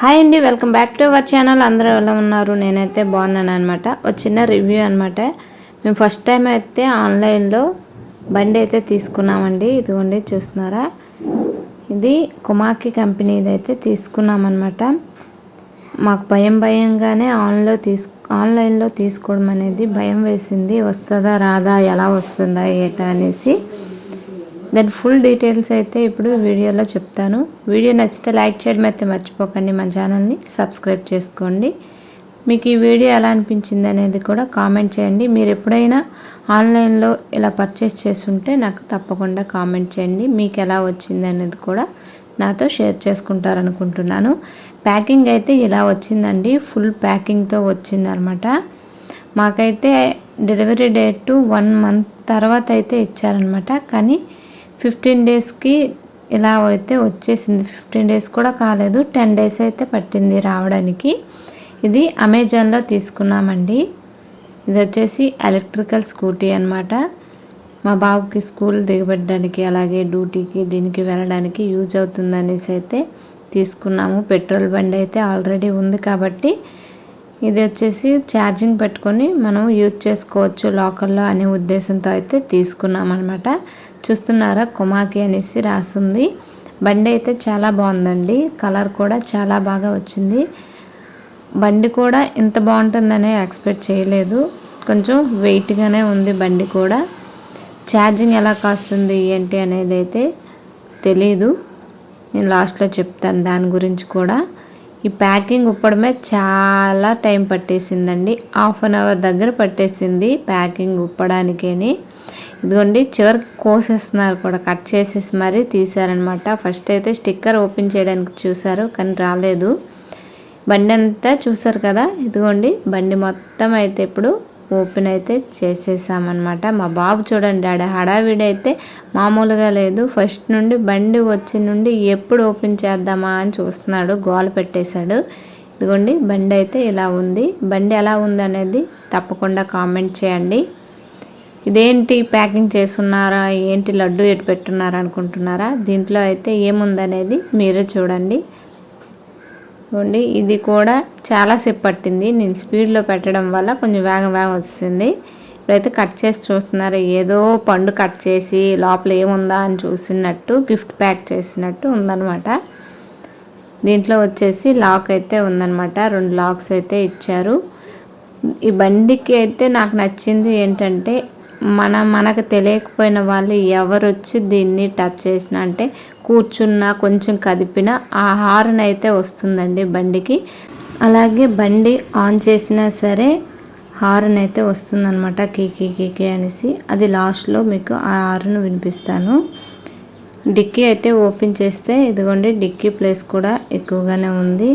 Hi అండి welcome back to our channel అందరూ ఎలా ఉన్నారు? నేనైతే బాగున్నాను అనమాట ఒక చిన్న రివ్యూ అనమాట మేము ఫస్ట్ టైం అయితే ఆన్లైన్లో బండి అయితే తీసుకున్నామండి. ఇదిగోండి చూస్తున్నారా? ఇది కుమాకి కంపెనీది అయితే తీసుకున్నామన్నమాట. మాకు భయం భయంగానే ఆన్లో తీసు ఆన్లైన్లో తీసుకోవడం అనేది భయం వేసింది. వస్తుందా రాదా ఎలా వస్తుందా ఏటా అనేసి. దాని ఫుల్ డీటెయిల్స్ అయితే ఇప్పుడు వీడియోలో చెప్తాను. వీడియో నచ్చితే లైక్ చేయడం అయితే మర్చిపోకండి మా ఛానల్ని. సబ్స్క్రైబ్ చేసుకోండి. మీకు ఈ వీడియో ఎలా అనిపించింది అనేది కూడా కామెంట్ చేయండి. మీరు ఎప్పుడైనా ఆన్లైన్లో ఇలా పర్చేస్ చేస్తుంటే నాకు తప్పకుండా కామెంట్ చేయండి. మీకు ఎలా వచ్చింది అనేది కూడా నాతో షేర్ చేసుకుంటారనుకుంటున్నాను. ప్యాకింగ్ అయితే ఇలా వచ్చిందండి. ఫుల్ ప్యాకింగ్తో వచ్చిందనమాట. మాకైతే డెలివరీ డేట్ వన్ మంత్ తర్వాత అయితే ఇచ్చారనమాట. కానీ ఫిఫ్టీన్ డేస్కి ఇలా అయితే వచ్చేసింది ఫిఫ్టీన్ డేస్ కూడా కాలేదు టెన్ డేస్ అయితే పట్టింది రావడానికి. ఇది అమెజాన్లో తీసుకున్నామండి. ఇది వచ్చేసి ఎలక్ట్రికల్ స్కూటీ అనమాట మా బాబుకి స్కూల్ దిగబెట్టడానికి అలాగే డ్యూటీకి దీనికి వెళ్ళడానికి యూజ్ అవుతుందనేసి అయితే తీసుకున్నాము. పెట్రోల్ బండి అయితే ఆల్రెడీ ఉంది కాబట్టి ఇది వచ్చేసి ఛార్జింగ్ పెట్టుకొని మనం యూజ్ చేసుకోవచ్చు లోకల్లో అనే ఉద్దేశంతో అయితే తీసుకున్నాం అనమాట చూస్తున్నారా? కుమాకి అనేసి రాసింది. బండి అయితే చాలా బాగుందండి. కలర్ కూడా చాలా బాగా వచ్చింది. బండి కూడా ఇంత బాగుంటుందనే ఎక్స్పెక్ట్ చేయలేదు. కొంచెం వెయిట్గానే ఉంది బండి కూడా. ఛార్జింగ్ ఎలా కాస్తుంది ఏంటి అనేది అయితే తెలీదు. నేను లాస్ట్లో చెప్తాను దాని గురించి కూడా. ఈ ప్యాకింగ్ ఉప్పడమే చాలా టైం పట్టేసిందండి. హాఫ్ అన్ అవర్ దగ్గర పట్టేసింది ప్యాకింగ్ ఉప్పడానికేని. ఇదిగోండి చివరి కోసేస్తున్నారు కూడా. కట్ చేసేసి మరీ తీసారనమాట ఫస్ట్ అయితే స్టిక్కర్ ఓపెన్ చేయడానికి చూసారు కానీ రాలేదు. బండి అంతా చూసారు కదా? ఇదిగోండి బండి మొత్తం అయితే ఇప్పుడు ఓపెన్ అయితే చేసేసామన్నమాట మా బాబు చూడండి ఆడ హడావిడి అయితే మామూలుగా లేదు. ఫస్ట్ నుండి బండి వచ్చి నుండి ఎప్పుడు ఓపెన్ చేద్దామా అని చూస్తున్నాడు గోల పెట్టేశాడు. ఇదిగోండి బండి అయితే ఇలా ఉంది. బండి ఎలా ఉంది అనేది తప్పకుండా కామెంట్ చేయండి. ఇదేంటి ప్యాకింగ్ చేస్తున్నారా? ఏంటి లడ్డు ఎటు పెట్టున్నారా అనుకుంటున్నారా? దీంట్లో అయితే ఏముందనేది మీరే చూడండి. చూడండి ఇది కూడా చాలాసేపు పట్టింది. నేను స్పీడ్లో పెట్టడం వల్ల కొంచెం వేగం వేగం వస్తుంది. ఇప్పుడైతే కట్ చేసి చూస్తున్నారు. ఏదో పండు కట్ చేసి లోపల ఏముందా అని చూసినట్టు గిఫ్ట్ ప్యాక్ చేసినట్టు ఉందన్నమాట. దీంట్లో వచ్చేసి లాక్ అయితే ఉందన్నమాట. రెండు లాక్స్ అయితే ఇచ్చారు. ఈ బండికి అయితే నాకు నచ్చింది ఏంటంటే మన మనకు తెలియకపోయిన వాళ్ళు ఎవరు వచ్చి దీన్ని టచ్ చేసిన అంటే కూర్చున్నా కొంచెం కదిపినా ఆ హార్న్ అయితే వస్తుందండి బండికి. అలాగే బండి ఆన్ చేసినా సరే హార్న్ అయితే వస్తుందన్నమాట కీకీ కీకీ అనేసి. అది లాస్ట్లో మీకు ఆ హార్న్ వినిపిస్తాను. డిక్కీ అయితే ఓపెన్ చేస్తే ఇదిగోండి డిక్కీ ప్లేస్ కూడా ఎక్కువగానే ఉంది.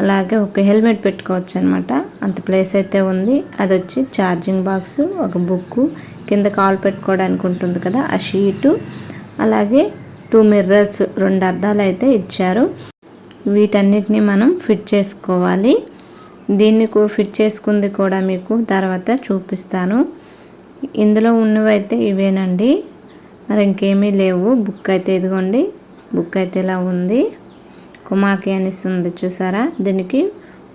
అలాగే ఒక హెల్మెట్ పెట్టుకోవచ్చు అనమాట అంత ప్లేస్ అయితే ఉంది. అది వచ్చి ఛార్జింగ్ బాక్స్ ఒక బుక్ కింద కాల్ పెట్టుకోవడానికి ఉంటుంది కదా ఆ షీటు. అలాగే టూ మిర్రర్స్ రెండు అద్దాలు అయితే ఇచ్చారు. వీటన్నిటిని మనం ఫిట్ చేసుకోవాలి. దీన్ని ఫిట్ చేసుకుంది కూడా మీకు తర్వాత చూపిస్తాను. ఇందులో ఉన్నవైతే ఇవేనండి. మరి ఇంకేమీ లేవు. బుక్ అయితే ఇదిగోండి. బుక్ అయితే ఇలా ఉంది. కుమాకి అనేసి ఉంది చూసారా? దీనికి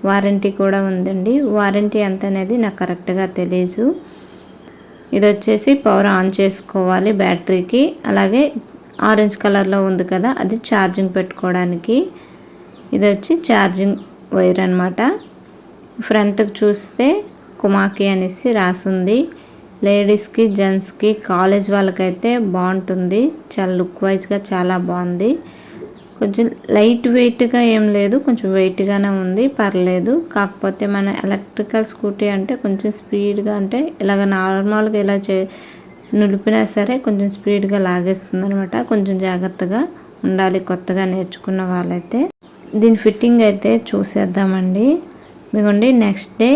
వారంటీ కూడా ఉందండి. వారంటీ ఎంత అనేది నాకు కరెక్ట్గా తెలియదు ఇది వచ్చేసి పవర్ ఆన్ చేసుకోవాలి బ్యాటరీకి. అలాగే ఆరెంజ్ కలర్లో ఉంది కదా అది ఛార్జింగ్ పెట్టుకోవడానికి. ఇది వచ్చి ఛార్జింగ్ వైర్ అనమాట ఫ్రంట్కి చూస్తే కుమాకి అనేసి రాసుంది. లేడీస్కి జెంట్స్కి కాలేజ్ వాళ్ళకైతే బాగుంటుంది. చాలా లుక్ వైజ్గా చాలా బాగుంది. కొంచెం లైట్ వెయిట్గా ఏం లేదు కొంచెం వెయిట్గానే ఉంది పర్లేదు. కాకపోతే మన ఎలక్ట్రికల్ స్కూటీ అంటే కొంచెం స్పీడ్గా అంటే ఇలాగ నార్మల్గా ఇలా చే నిలిపినా సరే కొంచెం స్పీడ్గా లాగేస్తుంది అనమాట కొంచెం జాగ్రత్తగా ఉండాలి కొత్తగా నేర్చుకున్న వాళ్ళైతే. దీని ఫిట్టింగ్ అయితే చూసేద్దామండి. ఇదిగోండి నెక్స్ట్ డే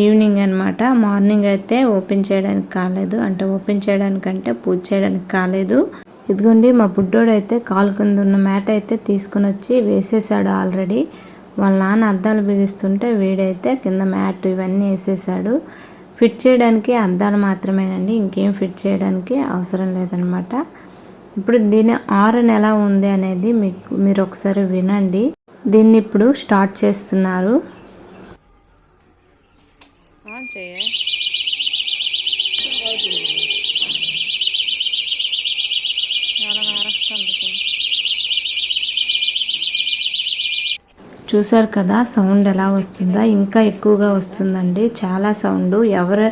ఈవినింగ్ అనమాట మార్నింగ్ అయితే ఓపెన్ చేయడానికి కాలేదు. అంటే ఓపెన్ చేయడానికంటే పూజ చేయడానికి కాలేదు. ఇదిగోండి మా బుడ్డోడు అయితే కాలు కింద ఉన్న మ్యాట్ అయితే తీసుకుని వచ్చి వేసేసాడు ఆల్రెడీ. వాళ్ళ నాన్న అద్దాలు బిగిస్తుంటే వీడైతే కింద మ్యాట్ ఇవన్నీ వేసేసాడు. ఫిట్ చేయడానికి అద్దాలు మాత్రమేనండి ఇంకేం ఫిట్ చేయడానికి అవసరం లేదనమాట. ఇప్పుడు దీని ఆరన్ ఎలా ఉంది అనేది మీకు మీరు ఒకసారి వినండి. దీన్ని ఇప్పుడు స్టార్ట్ చేస్తున్నారు. చూసారు కదా సౌండ్ ఎలా వస్తుందో? ఇంకా ఎక్కువగా వస్తుందండి. చాలా సౌండ్. ఎవరు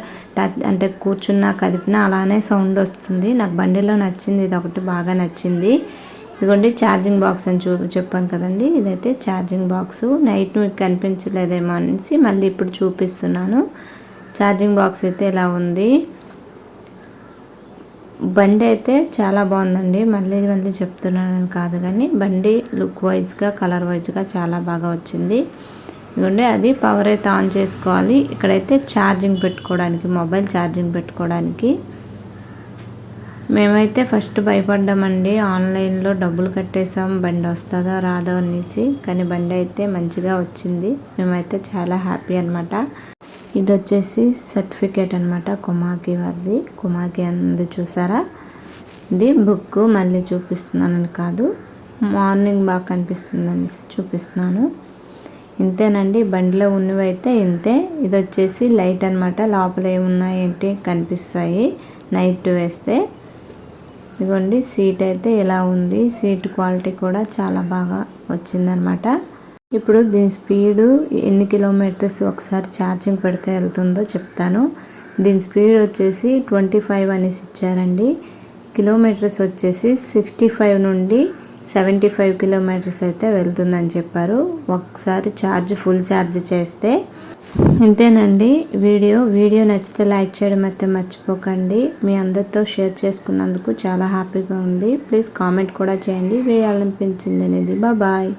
అంటే కూర్చున్నా కదిపినా అలానే సౌండ్ వస్తుంది. నాకు బండిలో నచ్చింది ఇది ఒకటి బాగా నచ్చింది. ఇదిగోండి ఛార్జింగ్ బాక్స్ అని చూ చెప్పాను కదండి. ఇదైతే ఛార్జింగ్ బాక్స్. నైట్ మీకు కనిపించలేదేమో అనేసి మళ్ళీ ఇప్పుడు చూపిస్తున్నాను. ఛార్జింగ్ బాక్స్ అయితే ఇలా ఉంది? బండి అయితే చాలా బాగుందండి. మళ్ళీ మళ్ళీ చెప్తున్నాను కాదు కానీ బండి లుక్ వైజ్గా కలర్ వైజ్గా చాలా బాగా వచ్చింది. ఎందుకంటే అది పవర్ అయితే ఆన్ చేసుకోవాలి. ఇక్కడైతే ఛార్జింగ్ పెట్టుకోవడానికి మొబైల్ ఛార్జింగ్ పెట్టుకోవడానికి మేమైతే ఫస్ట్ భయపడ్డామండి. ఆన్లైన్లో డబ్బులు కట్టేసాం బండి వస్తుందో రాదో అనేసి. కానీ బండి అయితే మంచిగా వచ్చింది. మేమైతే చాలా హ్యాపీ అనమాట ఇది వచ్చేసి సర్టిఫికేట్ అనమాట కుమాకి వారిది. కుమాకి అందు చూసారా? ఇది బుక్ మళ్ళీ చూపిస్తున్నానని కాదు. మార్నింగ్ బాగా కనిపిస్తుందని చూపిస్తున్నాను. ఇంతేనండి బండిలో ఉన్నవి అయితే ఇంతే. ఇది వచ్చేసి లైట్ అనమాట లోపల ఏమున్నాయి ఏంటి కనిపిస్తాయి. నైట్ వేస్తే. ఇదిగోండి సీట్ అయితే ఇలా ఉంది. సీట్ క్వాలిటీ కూడా చాలా బాగా వచ్చిందనమాట ఇప్పుడు దీని స్పీడు ఎన్ని కిలోమీటర్స్ ఒకసారి ఛార్జింగ్ పెడితే వెళ్తుందో చెప్తాను. దీని స్పీడ్ వచ్చేసి ట్వంటీ ఫైవ్ అనేసి ఇచ్చారండి. కిలోమీటర్స్ వచ్చేసి సిక్స్టీ ఫైవ్ నుండి సెవెంటీ ఫైవ్ కిలోమీటర్స్ అయితే వెళ్తుందని చెప్పారు. ఒకసారి ఛార్జ్ ఫుల్ ఛార్జ్ చేస్తే. ఇంతేనండి వీడియో. వీడియో నచ్చితే లైక్ చేయడం అయితే మర్చిపోకండి. మీ అందరితో షేర్ చేసుకున్నందుకు చాలా హ్యాపీగా ఉంది. ప్లీజ్ కామెంట్ కూడా చేయండి. వీడియో అనిపించింది అనేది. బాయ్.